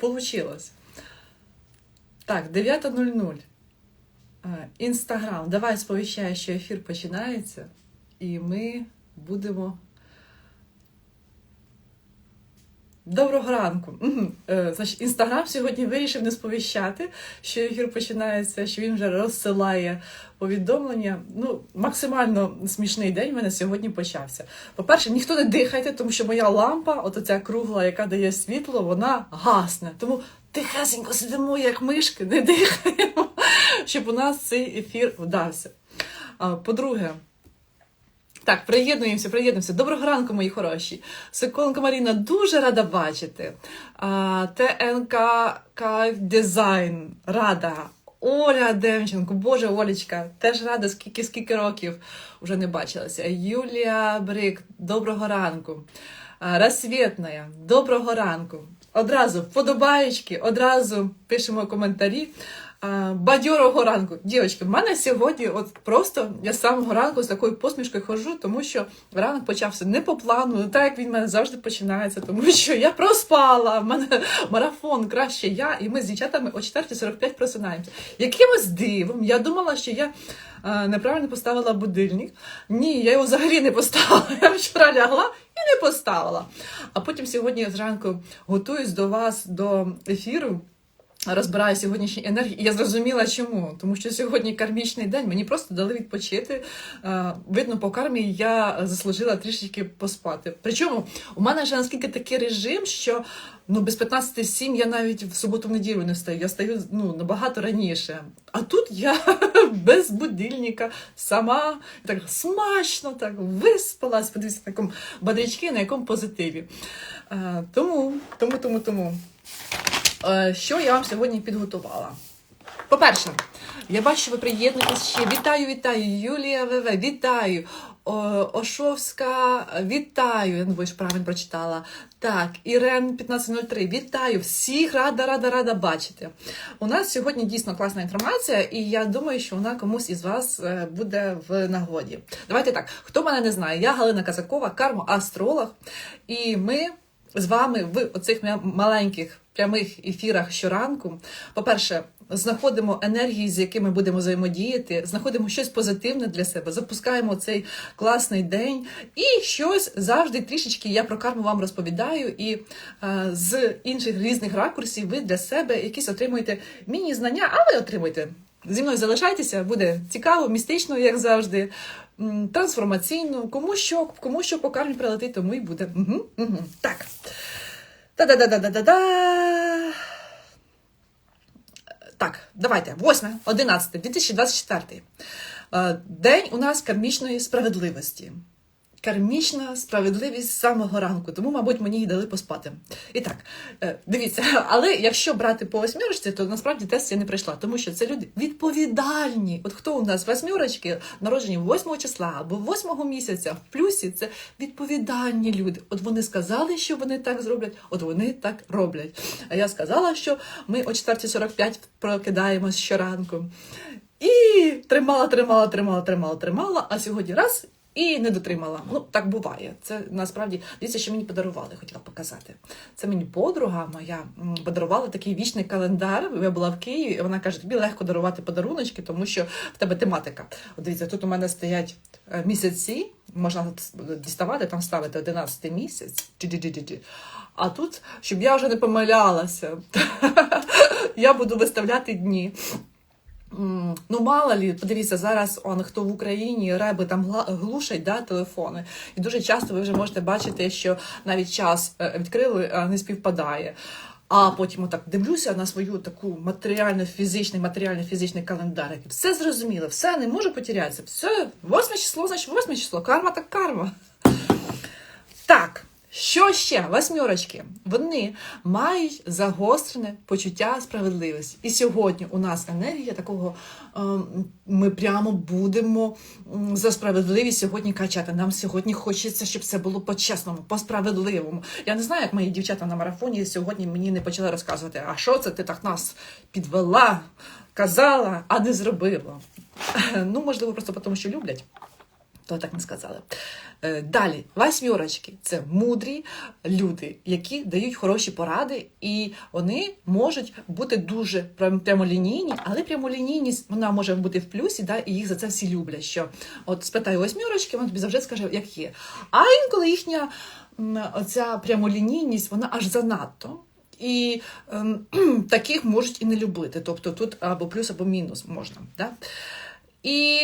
Получилось. Так, 9.00. Е, Інстаграм. Давай сповіщаю, що ефір починається, і ми будемо. Доброго ранку. Е, Значить, інстаграм сьогодні вирішив не сповіщати, що ефір починається, що він вже розсилає повідомлення. Ну, максимально смішний день в мене сьогодні почався. По-перше, ніхто не дихайте, тому що моя лампа, от оця кругла, яка дає світло, вона гасне. Тому тихесенько сидимо, як мишки, не дихаємо, щоб у нас цей ефір вдався. По-друге, так, приєднуємося, приєднуємося. Доброго ранку, мої хороші. Соколенко Маріна дуже рада бачити. ТНК Кайф Дизайн рада. Оля Демченко, Боже, Олечка, теж рада, скільки скільки років вже не бачилася. Юлія Брик, доброго ранку. А, доброго ранку. Одразу вподобаєчки, одразу пишемо коментарі. Бадьорого ранку. Дівчатки, в мене сьогодні от просто я з самого ранку з такою посмішкою ходжу, тому що ранок почався не по плану, так як він в мене завжди починається, тому що я проспала, в мене марафон краще я, і ми з дівчатами о 4.45 просинаємося. Якимось дивом я думала, що я неправильно поставила будильник. Ні, я його взагалі не поставила. Я вчора лягла і не поставила. А потім сьогодні зранку готуюсь до вас до ефіру розбираю сьогоднішні енергії, і я зрозуміла, чому. Тому що сьогодні кармічний день, мені просто дали відпочити. Е, Видно, по кармі я заслужила трішечки поспати. Причому у мене вже наскільки такий режим, що ну без 15-7 я навіть в суботу в неділю не встаю. Я стаю ну набагато раніше. А тут я без будильника сама так смачно так виспалась, подивіться на якому бодрячки, на якому позитиві. Е, Тому, тому, тому, тому. Е, Що я вам сьогодні підготувала? По-перше, я бачу, що ви приєднуєтесь ще. Вітаю, вітаю, Юлія ВВ, вітаю. Ошовська, вітаю. Я не знаю, правильно прочитала. Так, Ірен 1503, вітаю. Всіх рада, рада, рада бачити. У нас сьогодні дійсно класна інформація, і я думаю, що вона комусь із вас е, буде в нагоді. Давайте так. Хто мене не знає, я Галина Казакова, кармо-астролог, і ми з вами в оцих маленьких прямих ефірах щоранку. По-перше, знаходимо енергії, з якими будемо взаємодіяти, знаходимо щось позитивне для себе, запускаємо цей класний день, і щось завжди трішечки я про карму вам розповідаю, і е, з інших різних ракурсів ви для себе якісь отримуєте міні-знання, але отримуєте. Зі мною залишайтеся, буде цікаво, містично, як завжди, трансформаційно. Кому що, кому що по кармі прилетить, тому і буде. Угу, угу. Так. Та-да-да-да-да-да. Так, давайте. 8, 11, 2024. Е, День у нас кармічної справедливості. Кармічна справедливість з самого ранку, тому, мабуть, мені й дали поспати. І так, е, дивіться, але якщо брати по восьмірочці, то насправді тест я не пройшла, тому що це люди відповідальні. От хто у нас восьмірочки, народжені 8 числа або 8 місяця в плюсі, це відповідальні люди. От вони сказали, що вони так зроблять, от вони так роблять. А я сказала, що ми о 4.45 прокидаємось щоранку. І тримала, тримала, тримала, тримала, тримала, а сьогодні раз і не дотримала. Ну, так буває. Це насправді дивіться, що мені подарували, хотіла показати. Це мені подруга моя подарувала такий вічний календар. Я була в Києві, і вона каже: тобі легко дарувати подаруночки, тому що в тебе тематика. От дивіться, тут у мене стоять е, місяці, можна діставати, там ставити 11 місяць. А тут, щоб я вже не помилялася, я буду виставляти дні. Ну, мало лі, подивіться, зараз он, хто в Україні реби там глушать да, телефони. І дуже часто ви вже можете бачити, що навіть час е, відкрили, не співпадає. А потім отак дивлюся на свою таку матеріально-фізичний, матеріально-фізичний календар. Все зрозуміло, все не може потерятися. Все, восьме число, значить восьме число. Карма так карма. Так, що ще? Восьмерочки. Вони мають загострене почуття справедливості. І сьогодні у нас енергія такого, ем, ми прямо будемо за справедливість сьогодні качати. Нам сьогодні хочеться, щоб все було по-чесному, по-справедливому. Я не знаю, як мої дівчата на марафоні сьогодні мені не почали розказувати, а що це ти так нас підвела, казала, а не зробила. Ну, можливо, просто тому, що люблять. То так не сказали. Е, Далі, восьмірочки це мудрі люди, які дають хороші поради, і вони можуть бути дуже прямолінійні, але прямолінійність вона може бути в плюсі, да, і їх за це всі люблять. Що от спитай восьмірочки, вона тобі завжди скаже, як є. А інколи їхня оця прямолінійність, вона аж занадто. І ем, таких можуть і не любити. Тобто тут або плюс, або мінус можна. Да? І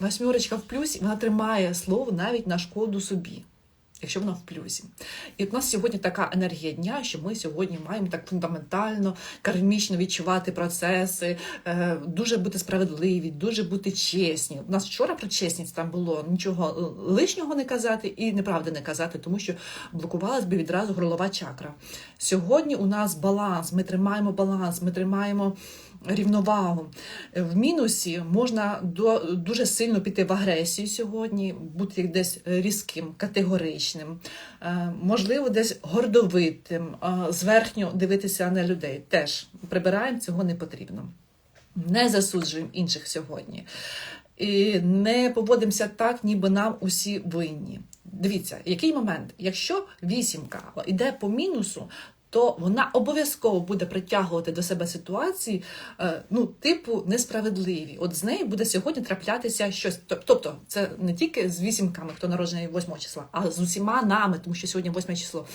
восьмерочка в плюсі, вона тримає слово навіть на шкоду собі, якщо вона в плюсі. І от у нас сьогодні така енергія дня, що ми сьогодні маємо так фундаментально, кармічно відчувати процеси, е, дуже бути справедливі, дуже бути чесні. У нас вчора про чесність там було нічого лишнього не казати і неправди не казати, тому що блокувалась би відразу горлова чакра. Сьогодні у нас баланс, ми тримаємо баланс, ми тримаємо рівновагу. В мінусі можна дуже сильно піти в агресію сьогодні, бути десь різким, категоричним, е, можливо, десь гордовитим, е, зверхньо дивитися на людей. Теж прибираємо, цього не потрібно. Не засуджуємо інших сьогодні. І не поводимося так, ніби нам усі винні. Дивіться, який момент? Якщо вісімка йде по мінусу, то вона обов'язково буде притягувати до себе ситуації, е, ну, типу, несправедливі. От з нею буде сьогодні траплятися щось. Тобто, це не тільки з вісімками, хто народжений 8 числа, а з усіма нами, тому що сьогодні 8 число,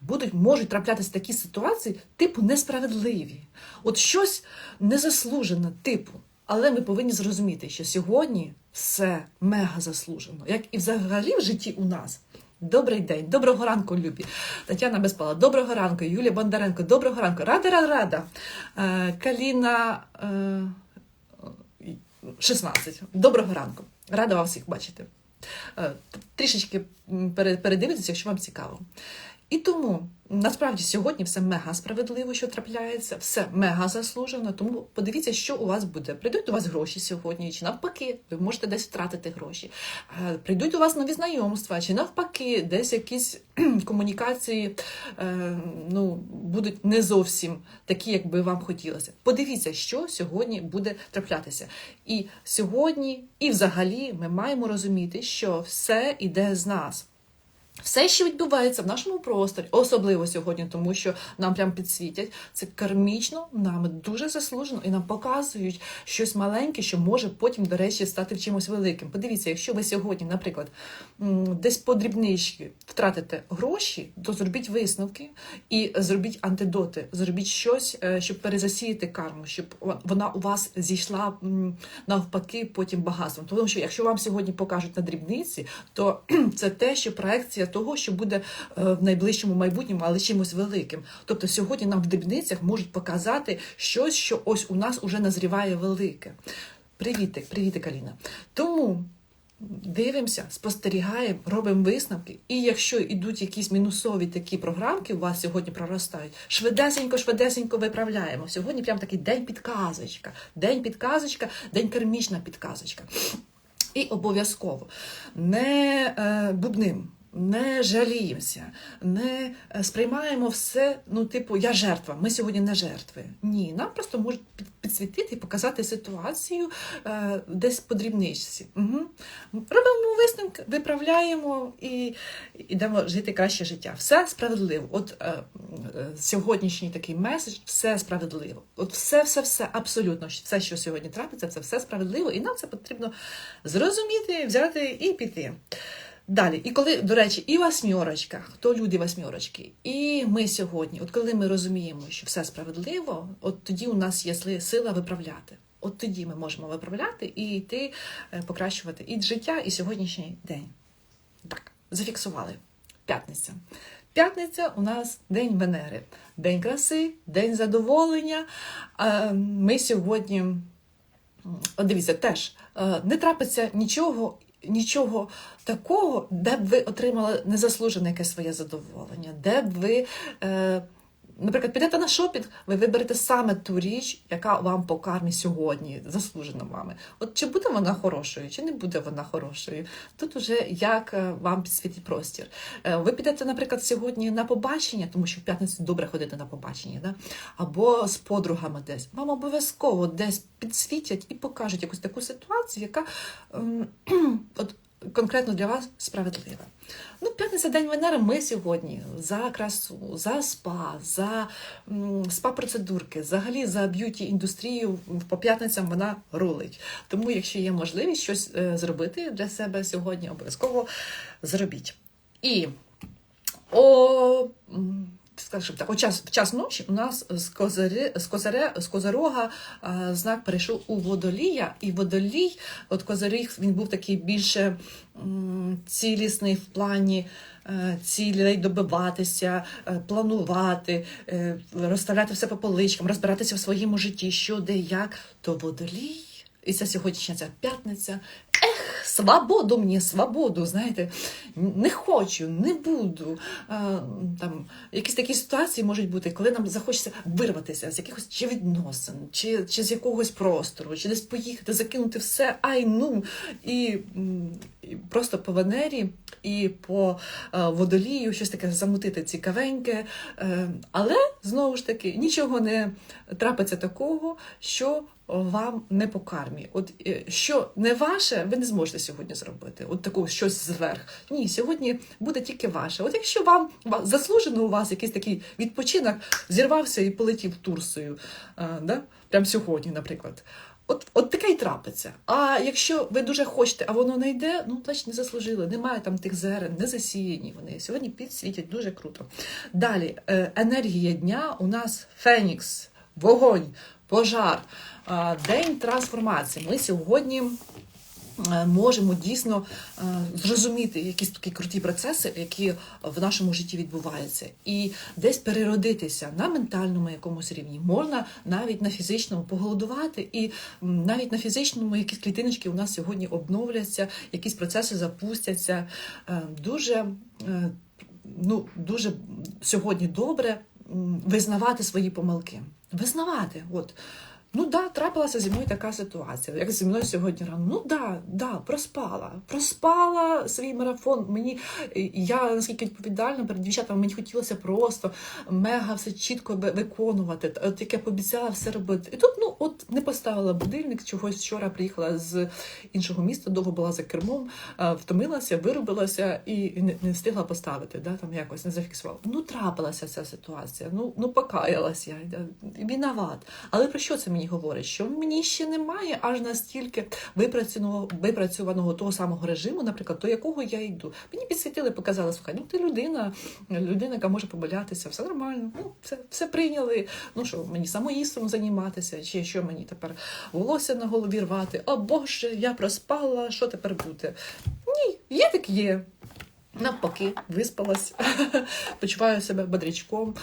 будуть можуть траплятися такі ситуації, типу несправедливі. От щось незаслужене, типу. Але ми повинні зрозуміти, що сьогодні все мега заслужено, як і взагалі в житті у нас. Добрий день, доброго ранку, любі. Тетяна Безпала, доброго ранку, Юлія Бондаренко, доброго ранку. Рада, рада, рада. Е, Каліна е, 16. Доброго ранку. Рада вас всіх бачити. Е, Трішечки передивитися, якщо вам цікаво. І тому насправді сьогодні все мега справедливо, що трапляється, все мега заслужено. Тому подивіться, що у вас буде. Прийдуть до вас гроші сьогодні, чи навпаки, ви можете десь втратити гроші. Е, Прийдуть до вас нові знайомства, чи навпаки, десь якісь комунікації е, ну, будуть не зовсім такі, як би вам хотілося. Подивіться, що сьогодні буде траплятися. І сьогодні, і взагалі, ми маємо розуміти, що все іде з нас. Все, що відбувається в нашому просторі, особливо сьогодні, тому що нам прям підсвітять, це кармічно нами дуже заслужено і нам показують щось маленьке, що може потім, до речі, стати чимось великим. Подивіться, якщо ви сьогодні, наприклад, десь по дрібнички втратите гроші, то зробіть висновки і зробіть антидоти, зробіть щось, е, щоб перезасіяти карму, щоб вона у вас зійшла навпаки потім багатством. Тому що якщо вам сьогодні покажуть на дрібниці, то це те, що проекція того, що буде е, в найближчому майбутньому, але чимось великим. Тобто сьогодні нам в дрібницях можуть показати щось, що ось у нас уже назріває велике. Привітик, привітик, Аліна. Тому дивимося, спостерігаємо, робимо висновки. І якщо йдуть якісь мінусові такі програмки, у вас сьогодні проростають, швидесенько, швидесенько виправляємо. Сьогодні прям такий день підказочка, день підказочка, день кармічна підказочка. І обов'язково не е, бубним. Не жаліємося, не е, сприймаємо все, ну, типу, я жертва, ми сьогодні не жертви. Ні, нам просто можуть підсвітити і показати ситуацію е, десь по дрібничці. Угу. Робимо висновки, виправляємо і йдемо жити краще життя. Все справедливо. От е, е, сьогоднішній такий меседж, все справедливо. От все, все, все, абсолютно все, що сьогодні трапиться, це все справедливо, і нам це потрібно зрозуміти, взяти і піти. Далі, і коли, до речі, і восьмірочка, хто люди восьмірочки, і ми сьогодні, от коли ми розуміємо, що все справедливо, от тоді у нас є сила виправляти. От тоді ми можемо виправляти і йти е, покращувати і життя, і сьогоднішній день. Так, зафіксували. П'ятниця. П'ятниця у нас день Венери, день краси, день задоволення. Ми сьогодні От дивіться, теж е, не трапиться нічого, нічого такого, де б ви отримали незаслужене якесь своє задоволення, де б ви е, наприклад, підете на шопінг, ви виберете саме ту річ, яка вам по кармі сьогодні, заслужена вами. От чи буде вона хорошою, чи не буде вона хорошою? Тут уже як е, вам підсвітить простір. Е, Ви підете, наприклад, сьогодні на побачення, тому що в п'ятницю добре ходити на побачення, да? або з подругами десь. Вам обов'язково десь підсвітять і покажуть якусь таку ситуацію, яка ем, от, конкретно для вас справедлива. Ну, п'ятниця день Венери. Ми сьогодні за красу, за спа, за спа-процедурки, взагалі за б'юті індустрію по п'ятницям вона рулить. Тому, якщо є можливість щось е, зробити для себе сьогодні, обов'язково зробіть. І о. М, Скажімо так, о час, в час ночі у нас з, козари, з, козаре, з козарога а, знак перейшов у водолія, і водолій, от козаріг, він був такий більше м, цілісний в плані е, цілей добиватися, е, планувати, е, розставляти все по поличкам, розбиратися в своєму житті, що де як, то водолій. І це сьогоднішня ця п'ятниця. Свободу мені, свободу, знаєте, не хочу, не буду. Там, якісь такі ситуації можуть бути, коли нам захочеться вирватися з якихось чи відносин, чи, чи з якогось простору, чи десь поїхати, закинути все, ай ну, і просто по Венері і по е, водолію щось таке замутити цікавеньке. Е, але знову ж таки нічого не трапиться такого, що вам не по кармі. От е, що не ваше, ви не зможете сьогодні зробити. От такого щось зверх. Ні, сьогодні буде тільки ваше. От якщо вам заслужено у вас якийсь такий відпочинок, зірвався і полетів Турсою, да? прямо сьогодні, наприклад. От, от таке й трапиться. А якщо ви дуже хочете, а воно не йде, ну значить не заслужили. Немає там тих зерен, не засіяні вони. Сьогодні підсвітять дуже круто. Далі, е, енергія дня у нас Фенікс, вогонь, пожар, день трансформації. Ми сьогодні. Е, Можемо дійсно е, зрозуміти якісь такі круті процеси, які в нашому житті відбуваються, і десь переродитися на ментальному якомусь рівні. Можна навіть на фізичному поголодувати, і навіть на фізичному якісь клітиночки у нас сьогодні обновляться, якісь процеси запустяться. Е, Дуже ну дуже сьогодні добре визнавати свої помилки. Визнавати, от. Ну да, трапилася зі мною така ситуація. Як зі мною сьогодні рано. Ну да, да, проспала. Проспала свій марафон. Мені я наскільки відповідальна перед дівчатами, мені хотілося просто мега все чітко виконувати. От як я пообіцяла все робити. І тут ну от не поставила будильник. Чогось вчора приїхала з іншого міста, довго була за кермом, е, втомилася, виробилася і не, встигла поставити. Да, там якось не зафіксувала. Ну трапилася ця ситуація. Ну ну покаялась я Виноват. Але про що це мені говорить? Що мені ще немає аж настільки випрацьованого, випрацьованого того самого режиму, наприклад, до якого я йду. Мені підсвітили, показали, слухай, ну ти людина, людина, яка може помилятися, все нормально, ну все, все прийняли. Ну що, мені самоїстом займатися, чи що мені тепер волосся на голові рвати? О Боже, я проспала, що тепер буде? Ні, є так є. Навпаки, виспалась, почуваю себе бодрячком.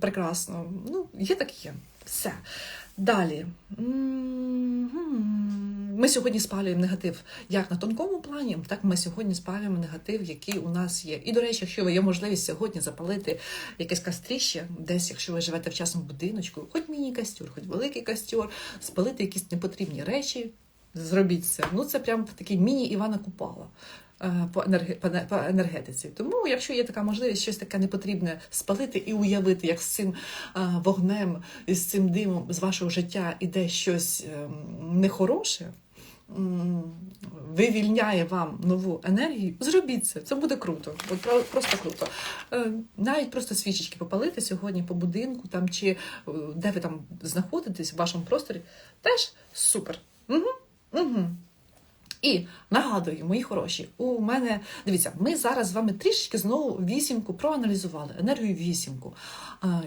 Прекрасно. Ну, є так є. Все. Далі. Ми сьогодні спалюємо негатив як на тонкому плані, так ми сьогодні спалюємо негатив, який у нас є. І, до речі, якщо ви є можливість сьогодні запалити якесь кастріще, десь, якщо ви живете в частному будиночку, хоч міні-кастюр, хоч великий кастюр, спалити якісь непотрібні речі, зробіть це. Ну, це прям такий міні-Івана Купала е, по, енерге, по, енергетиці. Тому, якщо є така можливість, щось таке непотрібне спалити і уявити, як з цим е, вогнем і з цим димом з вашого життя іде щось е, нехороше. Вивільняє вам нову енергію, зробіть це, це буде круто. От просто круто. Навіть просто свічечки попалити сьогодні по будинку, там чи де ви там знаходитесь в вашому просторі, теж супер. Угу, угу. І нагадую, мої хороші, у мене дивіться, ми зараз з вами трішечки знову вісімку проаналізували, енергію вісімку.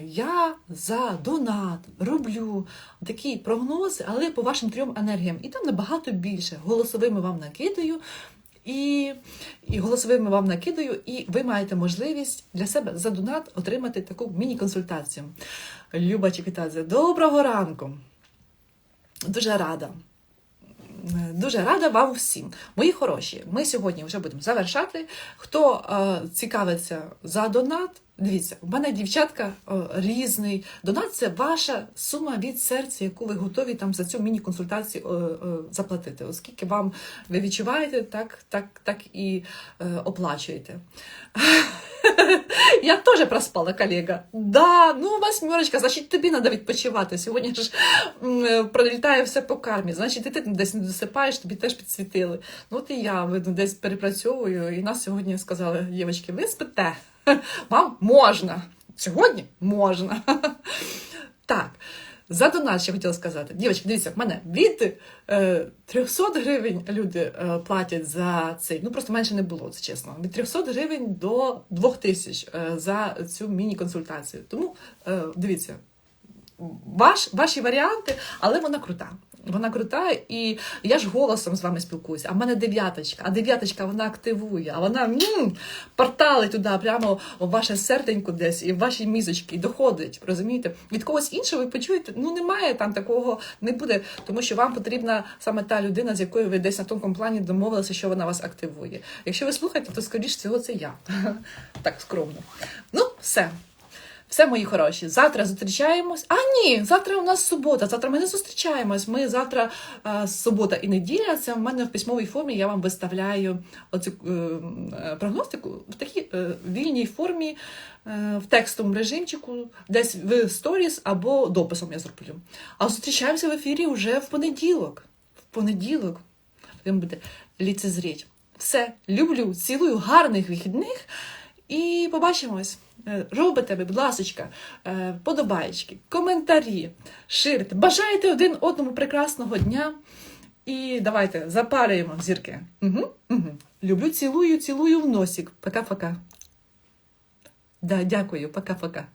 Я за донат роблю такі прогнози, але по вашим трьом енергіям. І там набагато більше. Голосовими вам накидаю. І, і голосовими вам накидаю, і ви маєте можливість для себе за донат отримати таку міні-консультацію. Люба Чекітадзе, доброго ранку! Дуже рада. Е, Дуже рада вам всім. Мої хороші, ми сьогодні вже будемо завершати. Хто е, цікавиться за донат, дивіться, у мене дівчатка е, різний. Донат це ваша сума від серця, яку ви готові там за цю міні-консультацію е, заплатити. Оскільки вам ви відчуваєте, так, так, так і е, оплачуєте. Я теж проспала, колега. Да, ну восьмерочка, значить тобі треба відпочивати. Сьогодні ж е, пролітає все по кармі. Значить, і ти десь не досипаєш, тобі теж підсвітили. Ну от і я десь перепрацьовую, і нас сьогодні сказали, дівчатки, ви спите. Вам можна. Сьогодні можна. Так. За донат ще хотіла сказати. Дівчатки, дивіться, в мене від е, 300 гривень люди е, платять за цей. Ну просто менше не було, це чесно. Від 300 гривень до 2000 е, за цю міні-консультацію. Тому е, дивіться, ваш, ваші варіанти, але вона крута. Вона крута, і я ж голосом з вами спілкуюся. А в мене дев'яточка, а дев'яточка вона активує, а вона м, портали туди, прямо в ваше серденько десь, і в ваші мізочки, і доходить. Розумієте? Від когось іншого ви почуєте, ну немає там такого, не буде, тому що вам потрібна саме та людина, з якою ви десь на тонкому плані домовилися, що вона вас активує. Якщо ви слухаєте, то скоріш всього це я. Так скромно. Ну, все. Все, мої хороші, завтра зустрічаємось. А ні, завтра у нас субота. Завтра ми не зустрічаємось. Ми завтра е, субота і неділя. Це в мене в письмовій формі. Я вам виставляю оцю е, е, прогностику в такій е, вільній формі, е, в текстовому режимчику, десь в сторіс або дописом я зроблю. А зустрічаємося в ефірі вже в понеділок. В понеділок ви будете ліцезріть. Все, люблю, цілую, гарних вихідних. І побачимось. Е, Робите, ви, будь ласочка, е, подобаєчки, коментарі, ширите. Бажайте один одному прекрасного дня. І давайте запарюємо зірки. Угу, угу. Люблю, цілую, цілую в носик. Пока-пока. Да, дякую, пока-пока.